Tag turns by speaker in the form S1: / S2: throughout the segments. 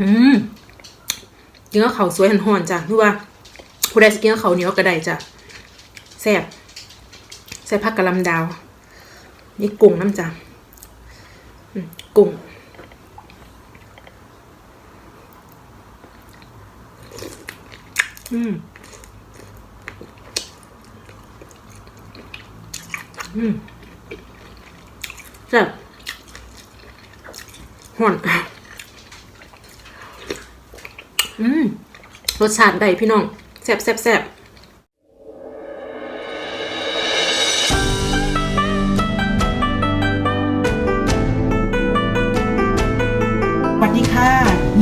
S1: อืมกินกับเขาสวยหันหอนจ้ะรู้ว่าผู้ใดสกินกับเขาเหนียวก็ได้จ้ะแซ่บใส่ผักกะลำดาว นี่กุ้งน้ำจ้ะกุ้งอืมอืมแซ่บหอน อืมรสชาติได้พี่น้องแซ่บแซ่บแซ่บ
S2: สวัสดีค่ะ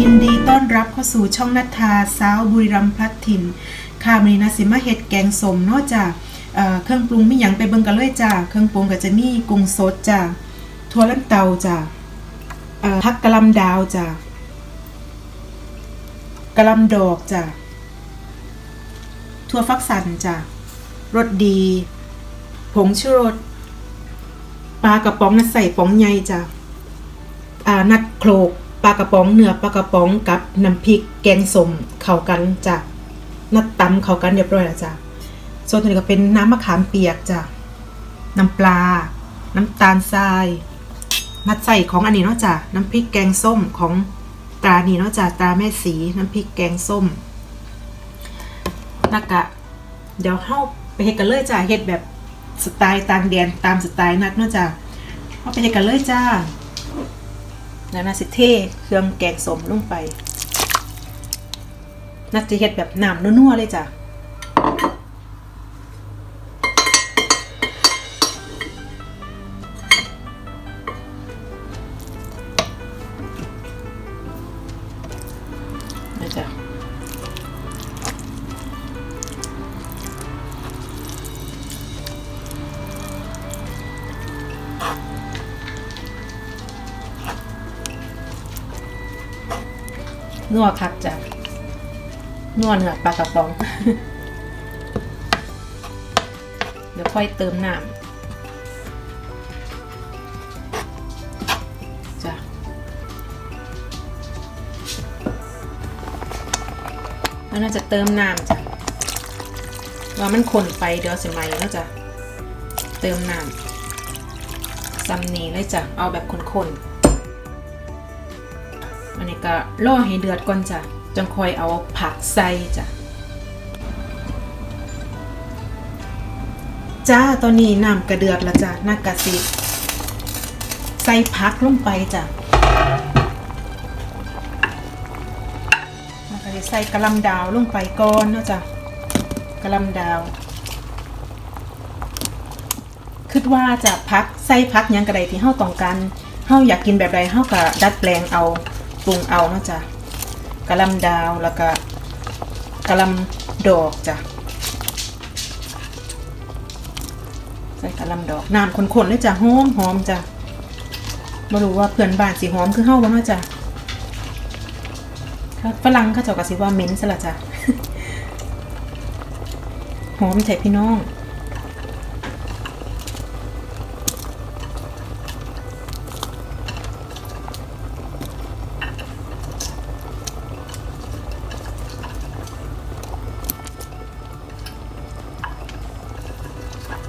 S2: ยินดีต้อนรับเข้าสู่ช่องนัทธาสาวบุรีรัมย์พลัดถิ่นค่ะมีนาสิมาเฮ็ดแกงสมเนอกจากเเครื่องปรุงมีหยังไปเบิ่งกันเลยจ้าเครื่องปรุงก็จะมีกุ้งสดจ้าถั่วลันเตาจ้าผักกะลำดาวจ้า กะลำดอกจ้าถั่วฟักสันจ้ารสดี ผงชูรสปลากระป๋องน่ะใส่ป๋องใหญ่จ้าอ่านัดโคลกปลากระป๋องเนื้อปลากระป๋องกับน้ำพริกแกงส้มเข้ากันจ้ะนัดตำเข้ากันเรียบร้อยแล้วจ้ะส่วนตัวนี้ก็เป็นน้ำมะขามเปียกจ้ะน้ำปลา น้ำตาลทรายนัดใส่ของอันนี้เนาะจ้ะน้ำพริกแกงส้มของ รานี่นอกจากตราแม่สีน้ำพริกแกงส้มนักกะ เดี๋ยวเข้าไปเฮ็ดกันเลยจ้าเฮ็ดแบบสไตล์ต่างแดนตามสไตล์นักนอกจากเข้าไปเฮ็ดกันเลยจ้าแล้วนาสิเทเครื่องแกงสมลงไปนักจะเฮ็ดแบบน้ำนัวๆเลยจ้ะนะ นัวคักจ้ะนัวเนื้อปลากระป๋อง เดี๋ยวค่อยเติมน้ำจ้ะแล้วน่าจะเติมน้ำจ้ะว่ามันข้นไปเดี๋ยวสิไหมแล้วจ้ะเติมน้ำซัมนีเลยจ้ะเอาแบบข้นๆ อันนี้ก็ล่อให้เดือดก่อนจ้ะจังคอยเอาผักใส่จ้ะจ้าตอนนี้น้ำกระเดือดล้วจ้ะน่ากะสิใส่ผักลงไปจ้ะแล้วก็สิใส่กระลำดาวลงไปก่อนนะจ้ะกระลำดาวคิดว่าจะพักใส่พักยังกระไดที่เฮาต้องการเฮาอยากกินแบบใดเฮาก็ดัดแปลงเอา ปรุงเอาเนาะจ้ะกะลำดาวแล้วก็กะลำดอกจ้ะใส่กะลำดอกน้ำข้นๆเลยจ้ะหอมหอมจ้ะบ่รู้ว่าเพื่อนบ้านสิหอมคือเฮาบ่เนาะจ้ะฝรั่งเขาเจ้าก็สิว่าเหม็นซะละจ้ะหอมแท้พี่น้อง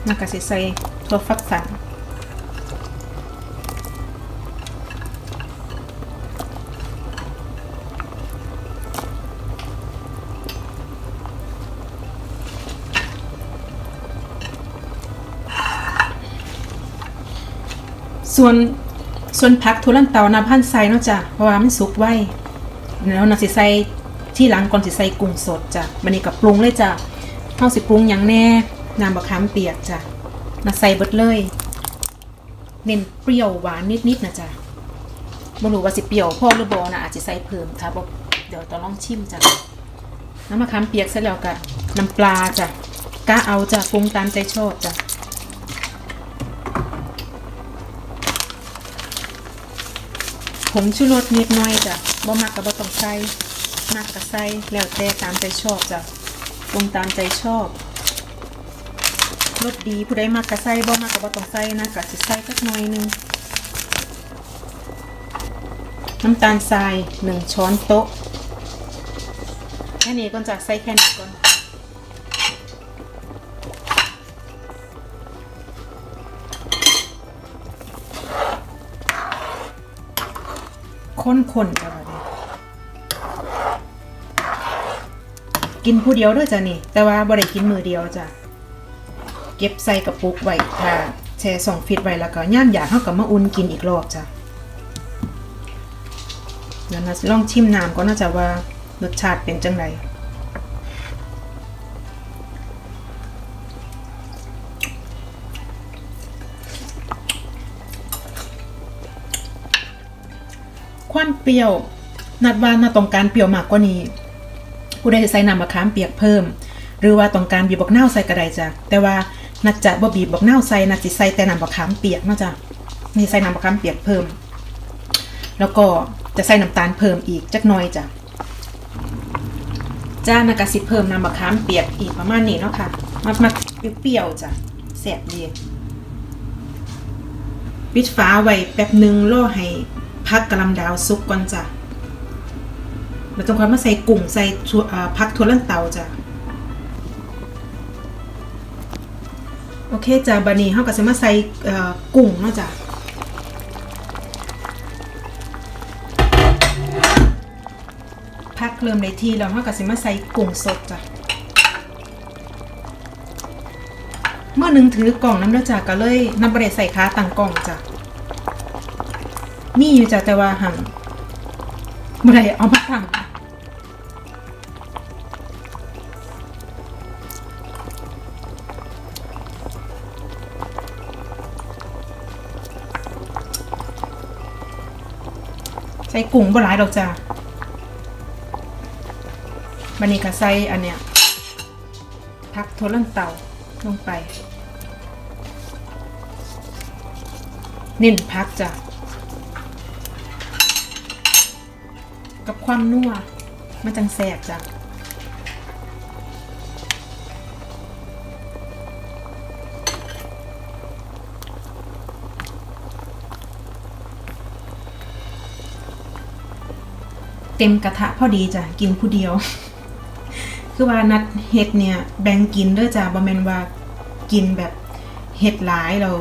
S2: แล้วก็สิใส่ถั่วฟักสันส่วนส่วนผักทุลันเตานาพันใส่เนาะจ้ะเพราะว่ามันสุกไวแล้วนาสิใส่ที่หลังก่อนสิใส่กุ้งสดจ้ะมันนี่กับปรุงเลยจ้ะเฮาสิปรุงหยังแน่ น้ำบะขามเปียกจ้ะนาใส่เบิดเลย เน้นเปรี้ยวหวานนิดๆนะจ้ะบ่รู้ว่าสิเปรี้ยวพอหรือบ่นะอาจจะใส่เพิ่มถ้าบ่เดี๋ยวต้องลองชิมจ้ะน้ำมะขามเปียกเสร็จแล้วก็น้ำปลาจ้ะกะเอาจ้ะปรุงตามใจชอบจ้ะผงชูรสนิดหน่อยจ้ะบ่มักก็บ่ต้องใส่มักก็ใส่แล้วแต่ตามใจชอบจ้ะปรุงตามใจชอบ รสดีผู้ใดมักก็ใส่บ่มักก็บ่ต้องใส่นะก็สิใส่สักหน่อยหนึงน้ำตาลทรายหนึ่งช้อนโต๊ะแค่นี้ก็จะใส่แค่นี้ก่อนข้นๆจ้ะบัดนี้กินผู้เดียวเด้วยจ้ะนี่ แต่ว่าบ่ได้กินมือเดียวจ้ะ เก็บใส่กระปุกไว้ถ้าแช่ส่องฟิตไว้แล้วก็ย่ามอยากเฮาก็มาอุ่นกินอีกรอบจ้ะเดี๋ยวนะลองชิมน้ำก็น่าจะว่ารสชาติเป็นจังไรความเปรี้ยว นัดว่าน่าต้องการเปรี้ยวมากกว่านี้ผู้ใดจะใส่น้ำมะขามเปียกเพิ่ม หรือว่าต้องการบีบบักนาวใส่กระไดจ้ะแต่ว่า นัดจะบ่บีบบักนาใส่นัดสิใส่แต่น้ำมะขามเปียกนาะจ้ะนี่ใส่น้ำมะขามเปียกเพิ่ม แล้วก็จะใส่น้ำตาลเพิ่มอีกจักหน่อยจ้ะจ้านากะสิเพิ่มน้ำมะขามเปียกอีกประมาณนี้เนาะค่ะมักมักเปรี้ยวๆจ้ะแซ่บดีปิดฝาไว้แป๊บหนึ่งรอให้พักกะลำดาวสุกก่อนจ้ะแล้วต้องค่อยมาใส่กุ้งใส่พักถั่วลันเตาจ้ะ โอเคจ้ะบันี้เฮาก็สิมาใส่กุ้งเนาะจ้ะพักเริ่มได้ที่แล้วเราก็สิมาใส่กุ้งสดจ้ะเมื่อนึ่งถือกล่องน้ำแล้วจ้ะก็เลยนำบริใส่ค้าตังกล่องจ้ะมีอยู่จ้ะแต่ว่าหังบริเอามาตั้ง ใส่กุ้งบ่หลายดอกจ้ะบันนี้ก็ใส่อันเนี้ยพักโทลันเตาลงไปเน้นพักจ้ะกับความนัวมันจังแสบจ้ะ เต็มกระทะพอดีจ้ะกินผู้เดียว คือว่านัดเห็ดเนี่ยแบ่งกินด้อจ้ะบ่แม่นว่ากินแบบเห็ดหลายเรา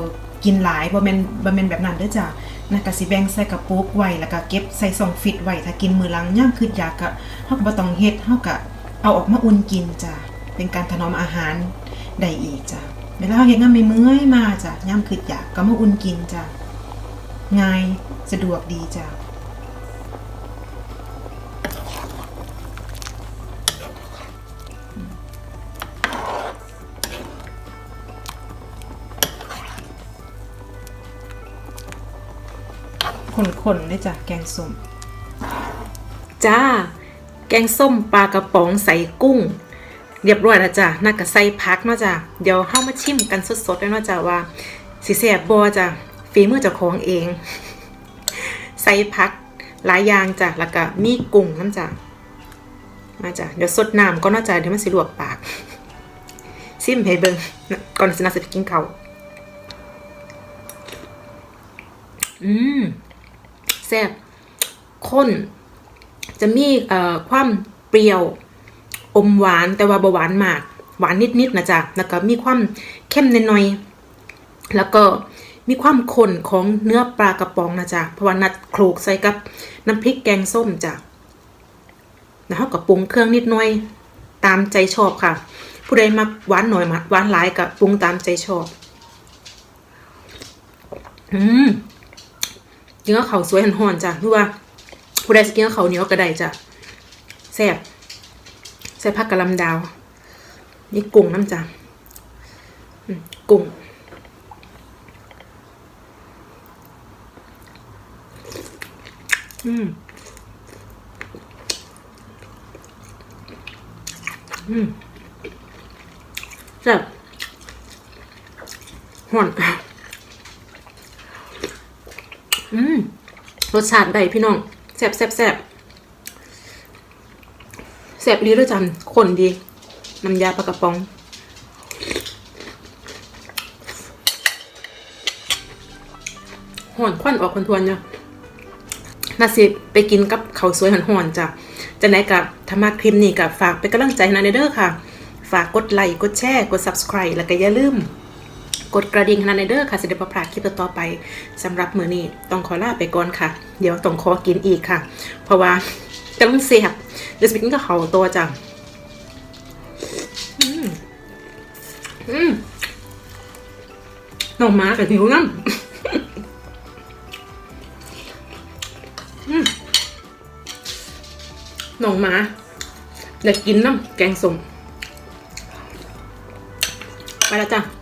S2: กินหลายบ่แม่นบ่แม่นแบบนั้นด้อจ้ะนะก็สิแบ่งใส่กระปุกไว้แล้วก็เก็บใส่ซองฟิตไว้ถ้ากินมื้อหลังย่ามคืออยากก็เฮาก็บ่ต้องเฮ็ดเฮาก็เอาออกมาอุ่นกินจ้ะเป็นการถนอมอาหารได้อีกจ้ะเวลาเฮาเฮ็ดงานไม่เมื่อยมาจ้ะย่ามคืออยากก็มาอุ่นกินจ้ะง่ายสะดวกดีจ้ะ นๆเลยจ้ะแกงส้ม
S1: จ้า แกงส้มปลากระป๋องใส่กุ้ง เรียบร้อยแล้วจ้ะน่าก็ใส่พักเนาะจ้ะเดี๋ยวเข้ามาชิมกันสดๆเลยเนาะจ้ะว่าสิแซ่บบ่จ้ะฝีมือเจ้าของเอง ใส่พักหลายอย่างจ้ะแล้วก็มีกุ้งน้ำจ้ะมาจ้ะเดี๋ยวสดน้ำก็น่าจะเดี๋ยวมันสิลวกปาก ซิมให้เบิงก่อนสินาสิไปกินเขาอืม แซ่บข้น จะมีเอ่อความเปรี้ยวอมหวานแต่ว่าบหวานมาก หวานนิดๆนะจ๊ะแล้วก็มีความเข้มหน่อยๆแล้วก็มีความข้นของเนื้อปลากระป๋องนะจ๊ะเพราะว่านัดโขลกใส่กับน้ำพริกแกงส้มจ้ะแล้วเราก็ปรุงเครื่องนิดหน่อยตามใจชอบค่ะ ผู้ใดมักหวานหน่อยมาหวานหลายก็ปรุงตามใจชอบ อืม กินกับข้าวสวยหันหอนจ้ะคือว่าผู้ใดสกินกับข้าวเหนียวก็ได้จ้ะแซ่บใส่ผักกะหล่ำดาว นี่กุ้งน้ำจ้ะกุ้งอืมอืมแซ่บห่อน อืมรสชาติได้พี่น้องแซ่บแซ่บแซ่บแซ่บดีด้วยจันคนดีน้ำยาปลากระป๋องห่อนควันออกคนทวนเนี่ยน่าสิไปกินกับเขาสวยห่อนจ้ะจะไหนกับถ้ามาคลิปนี้กับฝากเป็นกำลังใจนะเด้อค่ะ ฝากกดไลค์กดแชร์กด subscribe แล้วก็อย่าลืม กดกระดิ่งให้นเด้อค่ะสิได้บ่พลาดคลิปต่อไปสำหรับมื้อนี้ต้องขอลาไปก่อนค่ะ เดี๋ยวต้องขอกินอีกค่ะ เพราะว่ากำลังเสียบเดี๋ยวสิไปกินกับข้าตัวจ้ะอืมอืมน้องมากับหิวน้ำหนองมาอยากกินน้ำแกงส้มไปแล้วจ้ะ